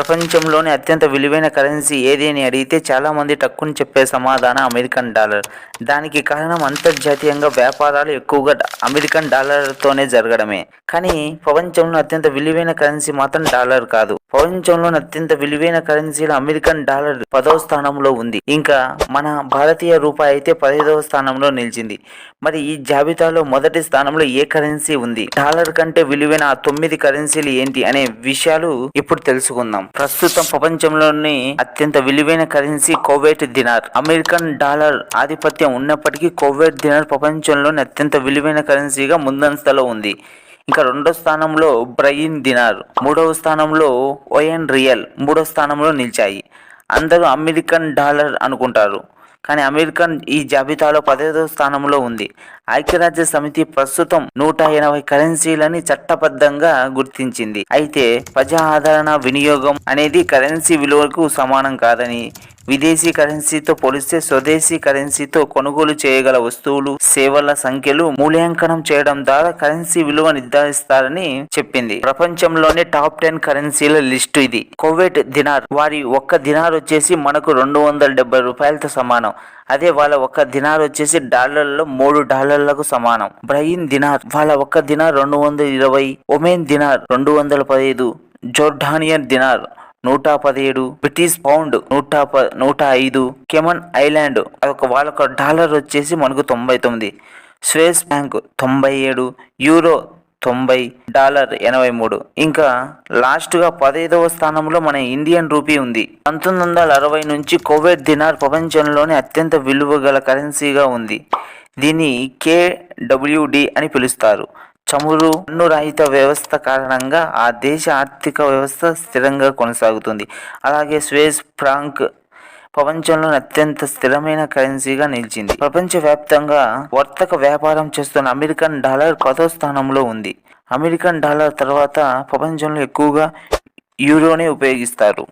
ప్రపంచంలోనే అత్యంత విలువైన కరెన్సీ ఏది అని అడిగితే చాలామంది టక్కుని చెప్పే సమాధానం అమెరికన్ డాలర్. దానికి కారణం అంతర్జాతీయంగా వ్యాపారాలు ఎక్కువగా అమెరికన్ డాలర్తోనే జరగడమే. కానీ ప్రపంచంలో అత్యంత విలువైన కరెన్సీ మాత్రం డాలర్ కాదు. ప్రపంచంలోని అత్యంత విలువైన కరెన్సీలో అమెరికన్ డాలర్ పదవ స్థానంలో ఉంది. ఇంకా మన భారతీయ రూపాయి అయితే పదిహేదవ స్థానంలో నిలిచింది. మరి ఈ జాబితాలో మొదటి స్థానంలో ఏ కరెన్సీ ఉంది? డాలర్ కంటే విలువైన ఆ తొమ్మిది కరెన్సీలు ఏంటి అనే విషయాలు ఇప్పుడు తెలుసుకుందాం. ప్రస్తుతం ప్రపంచంలోని అత్యంత విలువైన currency Kuwait dinar American dollar ఆధిపత్యం ఉన్నప్పటికీ కోవేట్ దినార్ ప్రపంచంలోని అత్యంత విలువైన కరెన్సీగా ముందంస్థలో ఉంది. ఇంకా రెండో స్థానంలో బ్రయిన్ దినార్ మూడవ స్థానంలో ఓఎన్ రియల్ మూడో స్థానంలో నిలిచాయి. అందరూ అమెరికన్ డాలర్ అనుకుంటారు. కానీ అమెరికన్ ఈ జాబితాలో పదహైదవ స్థానంలో ఉంది. ఐక్యరాజ్య సమితి ప్రస్తుతం నూట ఎనభై కరెన్సీలని చట్టబద్ధంగా గుర్తించింది. అయితే ప్రజా ఆదరణ వినియోగం అనేది కరెన్సీ విలువకు సమానం కాదని విదేశీ కరెన్సీతో పోలిస్తే స్వదేశీ కరెన్సీతో కొనుగోలు చేయగల వస్తువులు సేవల సంఖ్యలు మూల్యాంకనం చేయడం ద్వారా కరెన్సీ విలువ నిర్ధారిస్తారని చెప్పింది. ప్రపంచంలోనే టాప్ టెన్ కరెన్సీల లిస్టు ఇది. కోవిడ్ దినార్ వారి ఒక్క దినార్ వచ్చేసి మనకు రెండు వందల డెబ్బై రూపాయలతో సమానం. అదే వాళ్ళ ఒక్క దినార్ వచ్చేసి డాలర్లో మూడు డాలర్లకు సమానం. బ్రయిన్ దినార్ వాళ్ళ ఒక్క దినార్ రెండు వందల ఇరవై ఒమేన్ దినార్ రెండు వందల పదిహేదు జోర్డానియన్ దినార్ నూట పదిహేడు బ్రిటిష్ పౌండ్ నూట ప నూట ఐదు కెమన్ ఐలాండ్ ఒక వాళ్ళొక డాలర్ వచ్చేసి మనకు తొంభై తొమ్మిది స్వేస్ బ్యాంక్ తొంభై ఏడు యూరో తొంభై డాలర్ ఎనభై మూడు. ఇంకా లాస్ట్గా పదహైదవ స్థానంలో మన ఇండియన్ రూపీ ఉంది. పంతొమ్మిది వందల అరవై నుంచి కోవిడ్ దినార్ ప్రపంచంలోనే అత్యంత విలువ గల కరెన్సీగా ఉంది. దీన్ని కేడబ్ల్యూడి అని పిలుస్తారు. చమురు పన్ను రహిత వ్యవస్థ కారణంగా ఆ దేశ ఆర్థిక వ్యవస్థ స్థిరంగా కొనసాగుతుంది. అలాగే స్వేస్ ఫ్రాంక్ ప్రపంచంలోని అత్యంత స్థిరమైన కరెన్సీగా నిలిచింది. ప్రపంచవ్యాప్తంగా వర్తక వ్యాపారం చేస్తున్న అమెరికన్ డాలర్ కొత్త స్థానంలో ఉంది. అమెరికన్ డాలర్ తర్వాత ప్రపంచంలో ఎక్కువగా యూరోనే ఉపయోగిస్తారు.